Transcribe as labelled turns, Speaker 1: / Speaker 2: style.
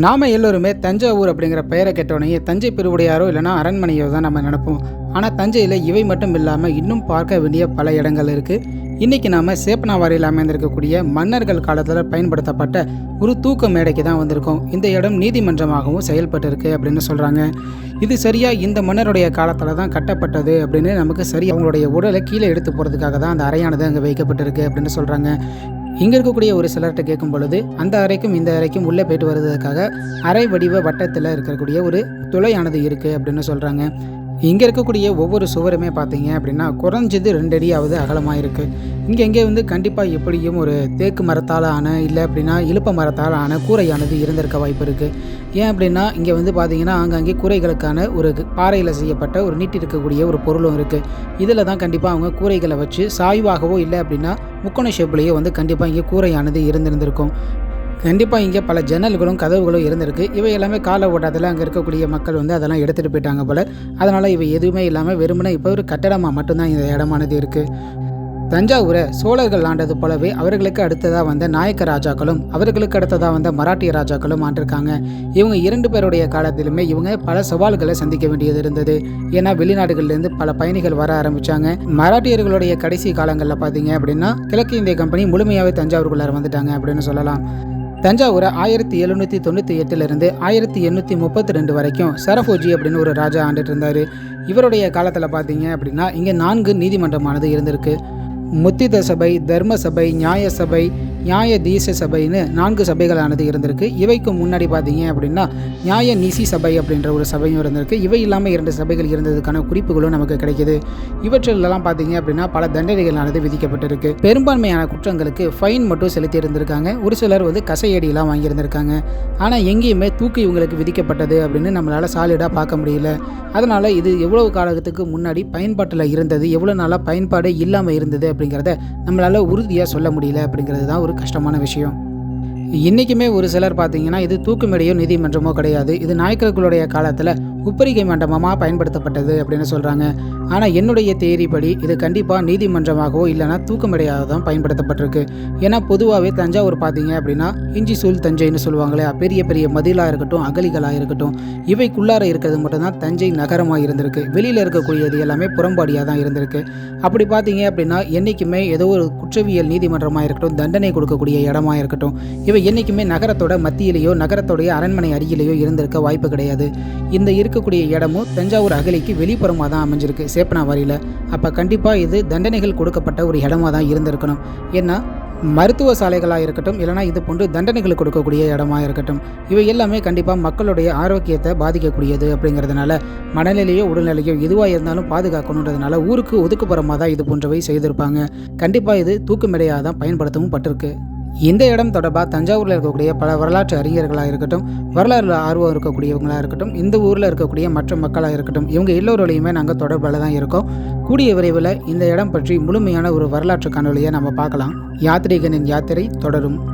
Speaker 1: நாம் எல்லோருமே தஞ்சாவூர் அப்படிங்கிற பெயரை கேட்டோடனே தஞ்சை பெருவுடையாரோ இல்லைனா அரண்மனையோ தான் நம்ம நினைப்போம். ஆனால் தஞ்சையில் இவை மட்டும் இல்லாமல் இன்னும் பார்க்க வேண்டிய பல இடங்கள் இருக்குது இன்றைக்கி நாம் சேப்பனாவாரியில் அமைந்திருக்கக்கூடிய மன்னர்கள் காலத்தில் பயன்படுத்தப்பட்ட ஒரு தூக்க மேடைக்கு தான் வந்திருக்கோம். இந்த இடம் நீதிமன்றமாகவும் செயல்பட்டு இருக்கு அப்படின்னு சொல்கிறாங்க இது சரியாக இந்த மன்னருடைய காலத்தில் தான் கட்டப்பட்டது அப்படின்னு நமக்கு சரி அவங்களுடைய உடலை கீழே எடுத்து போகிறதுக்காக தான் அந்த அறையானது அங்கே வைக்கப்பட்டிருக்கு அப்படின்னு சொல்கிறாங்க இங்கே இருக்கக்கூடிய ஒரு சிலர்கிட்ட கேட்கும் பொழுது அந்த அறைக்கும் இந்த அறைக்கும் உள்ளே போயிட்டு வருவதற்காக அறை வடிவ வட்டத்தில் இருக்கக்கூடிய ஒரு துளையானது இருக்குது அப்படின்னு சொல்கிறாங்க இங்கே இருக்கக்கூடிய ஒவ்வொரு சுவருமே பார்த்தீங்க அப்படின்னா குறைஞ்சது ரெண்டு அடியாவது அகலமாக இருக்குது இங்கே இங்கே வந்து கண்டிப்பாக எப்படியும் ஒரு தேக்கு மரத்தால் ஆன இல்லை அப்படின்னா இழுப்ப மரத்தால் ஆன கூரையானது இருந்திருக்க வாய்ப்பு இருக்குது ஏன் அப்படின்னா இங்கே வந்து பார்த்தீங்கன்னா ஆங்காங்கே கூரைகளுக்கான ஒரு பாறையில் செய்யப்பட்ட ஒரு நீட்டி இருக்கக்கூடிய ஒரு பொருளும் இருக்குது இதில் தான் கண்டிப்பாக அவங்க கூரைகளை வச்சு சாய்வாகவோ இல்லை அப்படின்னா முக்கோண ஷேப்லேயே வந்து கண்டிப்பாக இங்கே கூரையானது இருந்திருந்திருக்கும். கண்டிப்பாக இங்கே பல ஜன்னல்களும் கதவுகளும் இருந்திருக்கு. இவை எல்லாமே கால ஓட்டத்தில் அங்கே இருக்கக்கூடிய மக்கள் வந்து அதெல்லாம் எடுத்துகிட்டு போயிட்டாங்க போல். அதனால் இவை எதுவுமே இல்லாமல் வெறுமனே இப்போ ஒரு கட்டடமாக மட்டும்தான் இந்த இடமானது இருக்குது தஞ்சாவூரை சோழர்கள் ஆண்டது போலவே அவர்களுக்கு அடுத்ததாக வந்த நாயக்க ராஜாக்களும் அவர்களுக்கு அடுத்ததாக வந்த மராட்டிய ராஜாக்களும் ஆண்டிருக்காங்க. இவங்க இரண்டு பேருடைய காலத்திலுமே இவங்க பல சவால்களை சந்திக்க வேண்டியது இருந்தது. ஏன்னா வெளிநாடுகள்லேருந்து பல பயணிகள் வர ஆரம்பித்தாங்க மராட்டியர்களுடைய கடைசி காலங்களில் பார்த்தீங்க அப்படின்னா கிழக்கு இந்திய கம்பெனி முழுமையாகவே தஞ்சாவூருக்குள்ளார வந்துட்டாங்க அப்படின்னு சொல்லலாம். தஞ்சாவூரை ஆயிரத்தி எழுநூற்றி தொண்ணூற்றி எட்டுலேருந்து ஆயிரத்தி எண்ணூற்றி முப்பத்தி ரெண்டு வரைக்கும் சரபோஜி அப்படின்னு ஒரு ராஜா ஆண்டுட்டு இருந்தார் இவருடைய காலத்தில் பார்த்தீங்க அப்படின்னா இங்கே நான்கு நீதிமன்றமானது இருந்திருக்கு. முத்தித சபை தர்ம சபை நியாய சபை நியாய தீச சபைன்னு நான்கு சபைகளானது இருந்திருக்கு. இவைக்கு முன்னாடி பார்த்தீங்க அப்படின்னா நியாய நிசி சபை அப்படின்ற ஒரு சபையும் இருந்திருக்கு. இவை இல்லாமல் இரண்டு சபைகள் இருந்ததுக்கான குறிப்புகளும் நமக்கு கிடைக்குது. இவற்றிலெல்லாம் பார்த்தீங்க அப்படின்னா பல தண்டனைகளானது விதிக்கப்பட்டிருக்கு. பெரும்பான்மையான குற்றங்களுக்கு ஃபைன் மட்டும் செலுத்தி இருந்திருக்காங்க. ஒரு சிலர் வந்து கசையடியெல்லாம் வாங்கியிருந்திருக்காங்க. ஆனால் எங்கேயுமே தூக்கு இவங்களுக்கு விதிக்கப்பட்டது அப்படின்னு நம்மளால் சாலிடாக பார்க்க முடியல. அதனால் இது எவ்வளவு காலத்துக்கு முன்னாடி பயன்பாட்டில் இருந்தது எவ்வளோ நாளாக பயன்பாடு இல்லாமல் இருந்தது அப்படிங்கிறத நம்மளால் உறுதியாக சொல்ல முடியல அப்படிங்கிறது தான் ஒரு ஒரு கஷ்டமான விஷயம். இன்றைக்குமே ஒரு சிலர் பார்த்தீங்கன்னா இது தூக்குமேடையோ நீதிமன்றமோ கிடையாது. இது நாயக்கர்களுடைய காலத்தில் உப்பரிகை மண்டபமாக பயன்படுத்தப்பட்டது அப்படின்னு சொல்கிறாங்க ஆனால் என்னுடைய தேரி படி இது கண்டிப்பாக நீதிமன்றமாகவோ இல்லைனா தூக்குமேடையாக தான் பயன்படுத்தப்பட்டிருக்கு. ஏன்னா பொதுவாகவே தஞ்சாவூர் பார்த்தீங்க அப்படின்னா இஞ்சி சூழ் தஞ்சைன்னு சொல்லுவாங்களே பெரிய பெரிய மதிலாக இருக்கட்டும் அகலிகளாக இருக்கட்டும் இவைக்குள்ளார இருக்கிறது மட்டும்தான் தஞ்சை நகரமாக இருந்திருக்கு. வெளியில் இருக்கக்கூடியது எல்லாமே புறம்பாடியாக தான் இருந்திருக்கு. அப்படி பார்த்தீங்க அப்படின்னா என்றைக்குமே ஏதோ ஒரு குற்றவியல் நீதிமன்றமாக இருக்கட்டும் தண்டனை கொடுக்கக்கூடிய இடமா இருக்கட்டும் இவை என்றைக்குமே நகரத்தோட மத்தியிலேயோ நகரத்தோடைய அரண்மனை அருகிலேயோ இருந்திருக்க வாய்ப்பு கிடையாது. இந்த இருக்கக்கூடிய இடமும் தஞ்சாவூர் அகலிக்கு வெளிப்புறமாக தான் அமைஞ்சிருக்கு சேப்பனாவாரியில். அப்போ கண்டிப்பாக இது தண்டனைகள் கொடுக்கப்பட்ட ஒரு இடமா தான் இருந்திருக்கணும். ஏன்னா மருத்துவ சாலைகளாக இருக்கட்டும் இல்லைனா இது போன்று தண்டனைகள் கொடுக்கக்கூடிய இடமா இருக்கட்டும் இவை எல்லாமே கண்டிப்பாக மக்களுடைய ஆரோக்கியத்தை பாதிக்கக்கூடியது அப்படிங்கிறதுனால மனநிலையோ உடல்நிலையோ எதுவாக இருந்தாலும் பாதுகாக்கணுன்றதுனால ஊருக்கு ஒதுக்குப்புறமாக தான் இது போன்றவை செய்திருப்பாங்க. கண்டிப்பாக இது தூக்குமேடையாக தான் பயன்படுத்தவும் பட்டிருக்கு. இந்த இடம் தொடர்பாக தஞ்சாவூரில் இருக்கக்கூடிய பல வரலாற்று அறிஞர்களாக இருக்கட்டும் வரலாறு ஆர்வம் இருக்கக்கூடியவங்களாக இருக்கட்டும் இந்த ஊரில் இருக்கக்கூடிய மற்ற மக்களாக இருக்கட்டும் இவங்க எல்லோரோடையுமே நாங்கள் தொடர்பில் தான் இருக்கோம். கூடிய விரைவில் இந்த இடம் பற்றி முழுமையான ஒரு வரலாற்று காணொலியை நம்ம பார்க்கலாம். யாத்ரீகனின் யாத்திரை தொடரும்.